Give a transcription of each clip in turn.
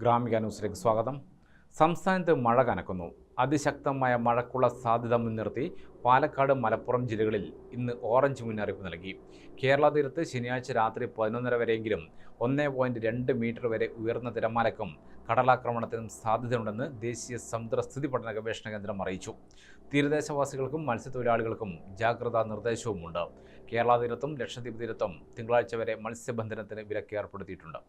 ഗ്രാമിക ന്യൂസിലേക്ക് സ്വാഗതം. സംസ്ഥാനത്ത് മഴ കനക്കുന്നു. അതിശക്തമായ മഴക്കുള്ള സാധ്യത മുൻനിർത്തി പാലക്കാട് മലപ്പുറം ജില്ലകളിൽ ഇന്ന് ഓറഞ്ച് മുന്നറിയിപ്പ് നൽകി. കേരള തീരത്ത് ശനിയാഴ്ച രാത്രി പതിനൊന്നര വരെയെങ്കിലും ഒന്നേ പോയിന്റ് രണ്ട് മീറ്റർ വരെ ഉയർന്ന തിരമാലക്കും കടലാക്രമണത്തിനും സാധ്യതയുണ്ടെന്ന് ദേശീയ സമുദ്രസ്ഥിതി പഠന ഗവേഷണ കേന്ദ്രം അറിയിച്ചു. തീരദേശവാസികൾക്കും മത്സ്യത്തൊഴിലാളികൾക്കും ജാഗ്രതാ നിർദ്ദേശവുമുണ്ട്. കേരള തീരത്തും ലക്ഷദ്വീപ് തീരത്തും തിങ്കളാഴ്ച വരെ മത്സ്യബന്ധനത്തിന് വിലക്ക് ഏർപ്പെടുത്തിയിട്ടുണ്ട്.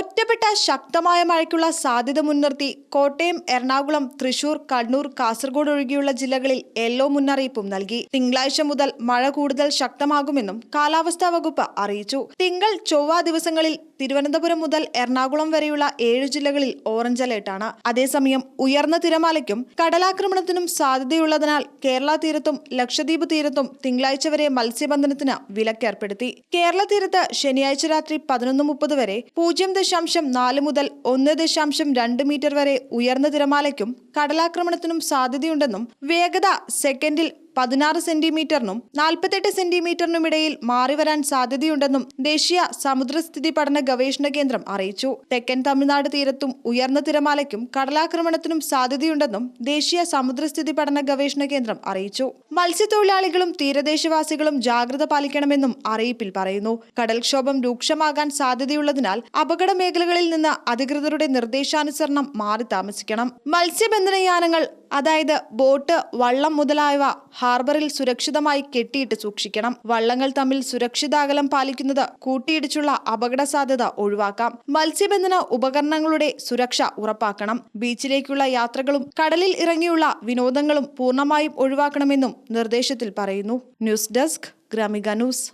ഒറ്റപ്പെട്ട ശക്തമായ മഴയ്ക്കുള്ള സാധ്യത മുൻനിർത്തി കോട്ടയം എറണാകുളം തൃശൂർ കണ്ണൂർ കാസർഗോഡ് ഒഴികെയുള്ള ജില്ലകളിൽ യെല്ലോ മുന്നറിയിപ്പും നൽകി. തിങ്കളാഴ്ച മുതൽ മഴ കൂടുതൽ ശക്തമാകുമെന്നും കാലാവസ്ഥാ വകുപ്പ് അറിയിച്ചു. തിങ്കൾ ചൊവ്വ ദിവസങ്ങളിൽ തിരുവനന്തപുരം മുതൽ എറണാകുളം വരെയുള്ള ഏഴ് ജില്ലകളിൽ ഓറഞ്ച് അലേർട്ടാണ്. അതേസമയം ഉയർന്ന തിരമാലയ്ക്കും കടലാക്രമണത്തിനും സാധ്യതയുള്ളതിനാൽ കേരള തീരത്തും ലക്ഷദ്വീപ് തീരത്തും തിങ്കളാഴ്ച വരെ മത്സ്യബന്ധനത്തിന് വിലക്കേർപ്പെടുത്തി കേരള തീരത്ത് ശനിയാഴ്ച രാത്രി പതിനൊന്ന് മുപ്പത് വരെ പൂജ്യം ദശാംശം നാല് മുതൽ ഒന്ന് ദശാംശം രണ്ട് മീറ്റർ വരെ ഉയർന്ന തിരമാലയ്ക്കും കടലാക്രമണത്തിനും സാധ്യതയുണ്ടെന്നും വേഗത സെക്കൻഡിൽ പതിനാറ് സെന്റിമീറ്ററിനും നാൽപ്പത്തെട്ട് സെന്റിമീറ്ററിനും ഇടയിൽ മാറിവരാൻ സാധ്യതയുണ്ടെന്നും ദേശീയ സമുദ്രസ്ഥിതി പഠന ഗവേഷണ കേന്ദ്രം അറിയിച്ചു. തെക്കൻ തമിഴ്നാട് തീരത്തും ഉയർന്ന തിരമാലയ്ക്കും കടലാക്രമണത്തിനും സാധ്യതയുണ്ടെന്നും ദേശീയ സമുദ്രസ്ഥിതി പഠന ഗവേഷണ കേന്ദ്രം അറിയിച്ചു. മത്സ്യത്തൊഴിലാളികളും തീരദേശവാസികളും ജാഗ്രത പാലിക്കണമെന്നും അറിയിപ്പിൽ പറയുന്നു. കടൽക്ഷോഭം രൂക്ഷമാകാൻ സാധ്യതയുള്ളതിനാൽ അപകട മേഖലകളിൽ നിന്ന് അധികൃതരുടെ നിർദ്ദേശാനുസരണം മാറി താമസിക്കണം. മത്സ്യബന്ധന യാനങ്ങൾ അതായത് ബോട്ട് വള്ളം മുതലായവ ഹാർബറിൽ സുരക്ഷിതമായി കെട്ടിയിട്ട് സൂക്ഷിക്കണം. വള്ളങ്ങൾ തമ്മിൽ സുരക്ഷിതാകലം പാലിക്കുന്നത് കൂട്ടിയിടിച്ചുള്ള അപകട സാധ്യത ഒഴിവാക്കാം. മത്സ്യബന്ധന ഉപകരണങ്ങളുടെ സുരക്ഷ ഉറപ്പാക്കണം. ബീച്ചിലേക്കുള്ള യാത്രകളും കടലിൽ ഇറങ്ങിയുള്ള വിനോദങ്ങളും പൂർണമായും ഒഴിവാക്കണമെന്നും നിർദ്ദേശത്തിൽ പറയുന്നു. News desk Gramika news.